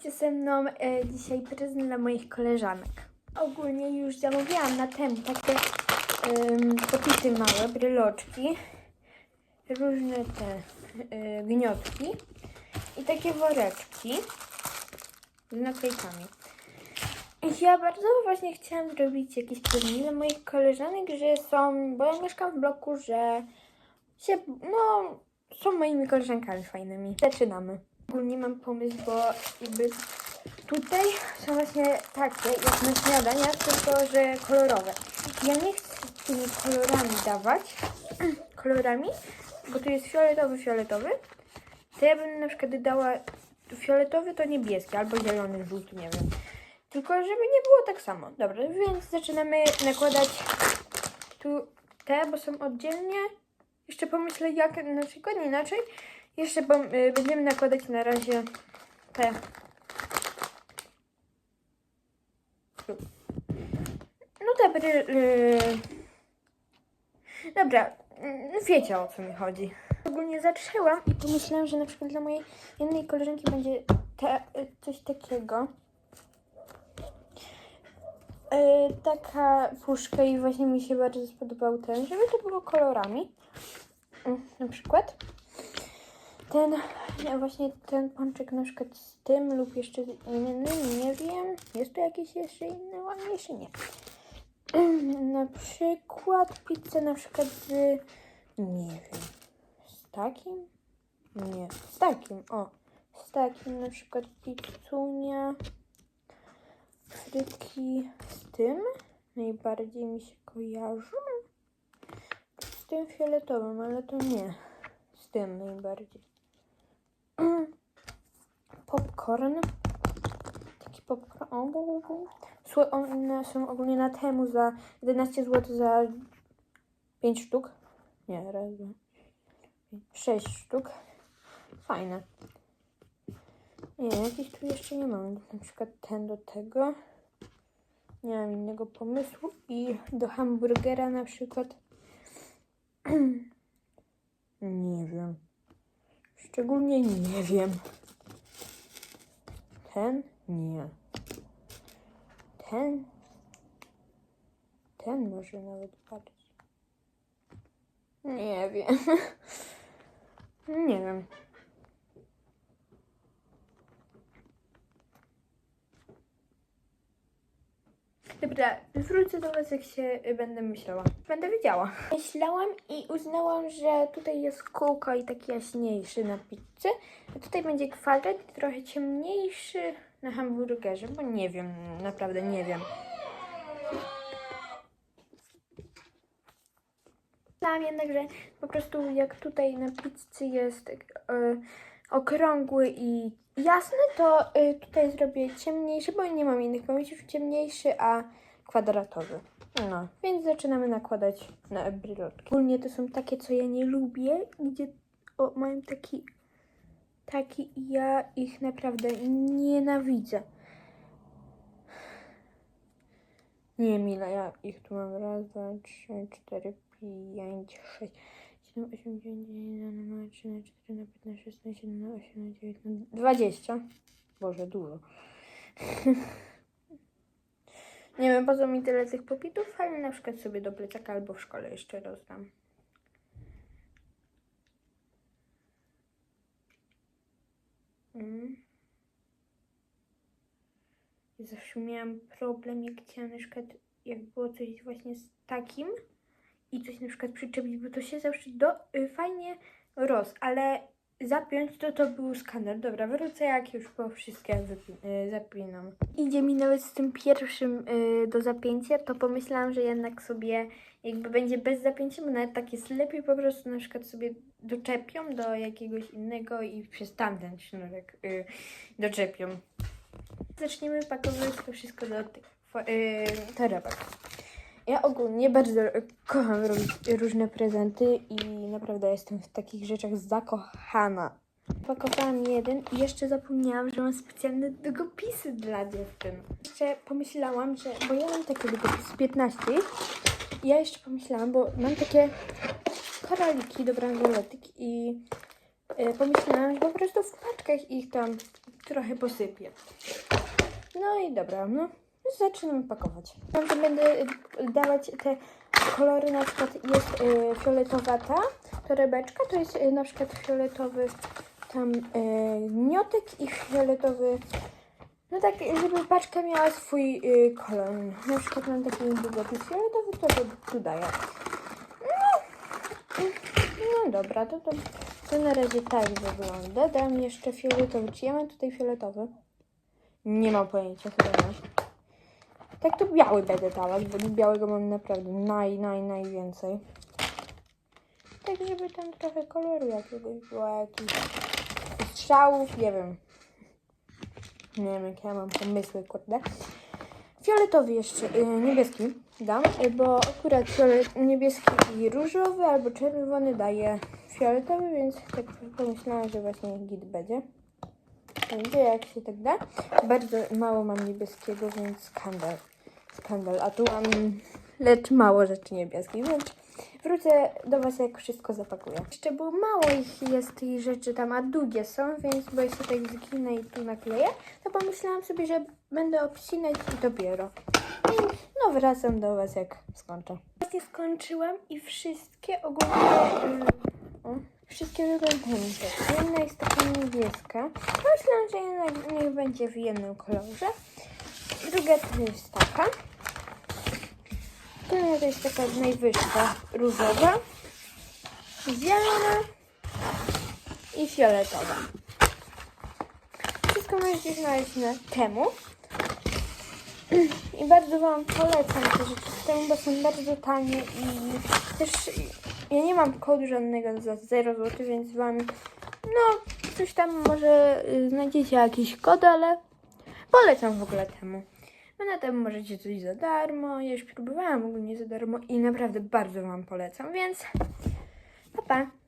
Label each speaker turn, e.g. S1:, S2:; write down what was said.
S1: Zróbcie ze mną e, dzisiaj prezent dla moich koleżanek. Ogólnie już zamówiłam na temu takie popity małe, bryloczki, różne te e, gniotki i takie woreczki z naklejkami. Ja bardzo właśnie chciałam zrobić jakiś prezent dla moich koleżanek, że są, bo ja mieszkam w bloku, że się, no, są moimi koleżankami fajnymi. Zaczynamy. Ogólnie mam pomysł, bo jakby tutaj są właśnie takie, jak na śniadania, tylko że kolorowe. Ja nie chcę tymi kolorami dawać, kolorami, bo tu jest fioletowy, fioletowy. To ja bym na przykład dała fioletowy to niebieski, albo zielony, żółty, nie wiem. Tylko żeby nie było tak samo. Dobra, więc zaczynamy nakładać tu te, bo są oddzielnie. Jeszcze pomyślę jak na przykład inaczej. Jeszcze y, będziemy nakładać na razie te. No dobra. y, Dobra, y, wiecie o co mi chodzi. Ogólnie zaczęłam i pomyślałam, że na przykład dla mojej jednej koleżanki będzie te, y, coś takiego. E, taka puszka i właśnie mi się bardzo spodobał ten, żeby to było kolorami. Mm, Na przykład ten, właśnie ten pączek na przykład z tym lub jeszcze z innym, nie wiem. Jest tu jakiś jeszcze inny ładniejszy? Nie. Na przykład pizzę na przykład z, nie wiem, z takim? Nie, z takim, o. Z takim na przykład pizzunia frytki z tym najbardziej mi się kojarzą. Z tym fioletowym, ale to nie. Z tym najbardziej. Popcorn. Taki popcorn. Słuchaj, one są ogólnie na temu za 11 zł za 5 sztuk. Nie, raz, dwa, pięć, 6 sztuk. Fajne. Nie, jakiś tu jeszcze nie mam. Na przykład ten do tego. Nie mam innego pomysłu. I do hamburgera na przykład. nie wiem. Szczególnie nie wiem. Ten? Nie. Ten? Ten może nawet bardziej. Nie wiem. nie wiem. Dobra, wrócę do Was, jak się y, będę myślała. Będę wiedziała. Myślałam i uznałam, że tutaj jest kółko i taki jaśniejszy na pizzę, a tutaj będzie kwadrat i trochę ciemniejszy na hamburgerze, bo nie wiem, naprawdę nie wiem. Myślałam jednak, że po prostu jak tutaj na pizzy jest y, okrągły i jasny, to y, tutaj zrobię ciemniejszy, bo nie mam innych pomysłów, ciemniejszy, a kwadratowy. No, więc zaczynamy nakładać na brylotki. Ogólnie to są takie, co ja nie lubię, gdzie o, mają taki, taki ja ich naprawdę nienawidzę. Nie wiem ja ich tu mam. Raz, dwa, trzy, cztery, pięć, sześć, siedem, osiem, dziewięć, dziesięć, na trzy, na cztery, na piętnaście, szesnaście, na osiem, na dziewięć, na dwadzieścia. Boże, dużo. Nie wiem po co mi tyle tych popitów, ale na przykład sobie do plecaka albo w szkole jeszcze rozdam. Mm. Zawsze miałam problem, jak chciałam na przykład, jak było coś właśnie z takim i coś na przykład przyczepić, bo to się zawsze do, y, fajnie roz, ale zapiąć to to był skaner. Dobra, wrócę jak już po wszystkie y, zapinam. Idzie mi nawet z tym pierwszym y, do zapięcia, to pomyślałam, że jednak sobie jakby będzie bez zapięcia, bo nawet tak jest lepiej po prostu na przykład sobie doczepią do jakiegoś innego i przez tamten sznurek y, doczepią. Zaczniemy pakować to wszystko do tych fo- y, torebek. Ja ogólnie bardzo kocham robić różne prezenty i naprawdę jestem w takich rzeczach zakochana. Pakowałam jeden i jeszcze zapomniałam, że mam specjalne długopisy dla dziewczyn. Jeszcze pomyślałam, że, bo ja mam takie długopisy 15 i ja jeszcze pomyślałam, bo mam takie koraliki do bransoletek i y, pomyślałam, że po prostu w paczkach ich tam trochę posypię. No i dobra, no zaczynamy pakować. Tam, będę y, dawać te kolory, na przykład jest y, fioletowa ta torebeczka, to jest y, na przykład fioletowy tam y, miotek i fioletowy, no tak, żeby paczka miała swój y, kolor. Na przykład mam taki długopis fioletowy, to go tu daję. No, no dobra, to, to, to na razie tak wygląda. Dam jeszcze fioletowy. Czy ja mam tutaj fioletowy? Nie mam pojęcia, chyba nie. Tak to biały będę dawać, bo białego mam naprawdę naj, naj, najwięcej. Tak, żeby tam trochę koloru jakiegoś było, jakichś strzałów, nie wiem. Nie wiem, jakie ja mam pomysły, kurde. Fioletowy jeszcze, y, niebieski dam, y, bo akurat fiolet, niebieski i różowy albo czerwony daje fioletowy, więc tak pomyślałam, że właśnie git będzie. Będzie jak się tak da. Bardzo mało mam niebieskiego, więc skandal. Skandal. A tu mam lecz mało rzeczy niebieskich, więc wrócę do Was jak wszystko zapakuję. Jeszcze było mało ich jest tych rzeczy tam, a długie są, więc bo się tak zginę i tu nakleję, to pomyślałam sobie, że będę obcinać i dopiero. No wracam do Was jak skończę. Właśnie skończyłam i wszystkie ogólnie... y, o, Wszystkie wyglądają. Jedna jest taka niebieska. Myślałam, że jednak niech będzie w jednym kolorze. Druga to jest taka. Kolejna to jest taka najwyższa, różowa, zielona i fioletowa. Wszystko możecie znaleźć na temu. I bardzo Wam polecam te rzeczy z temu, bo są bardzo tanie i też ja nie mam kodu żadnego za 0 zł, więc Wam no coś tam może y, znajdziecie jakiś kod, ale polecam w ogóle temu. Bo na tym możecie coś za darmo. Ja już próbowałam ogólnie za darmo i naprawdę bardzo Wam polecam, więc pa pa!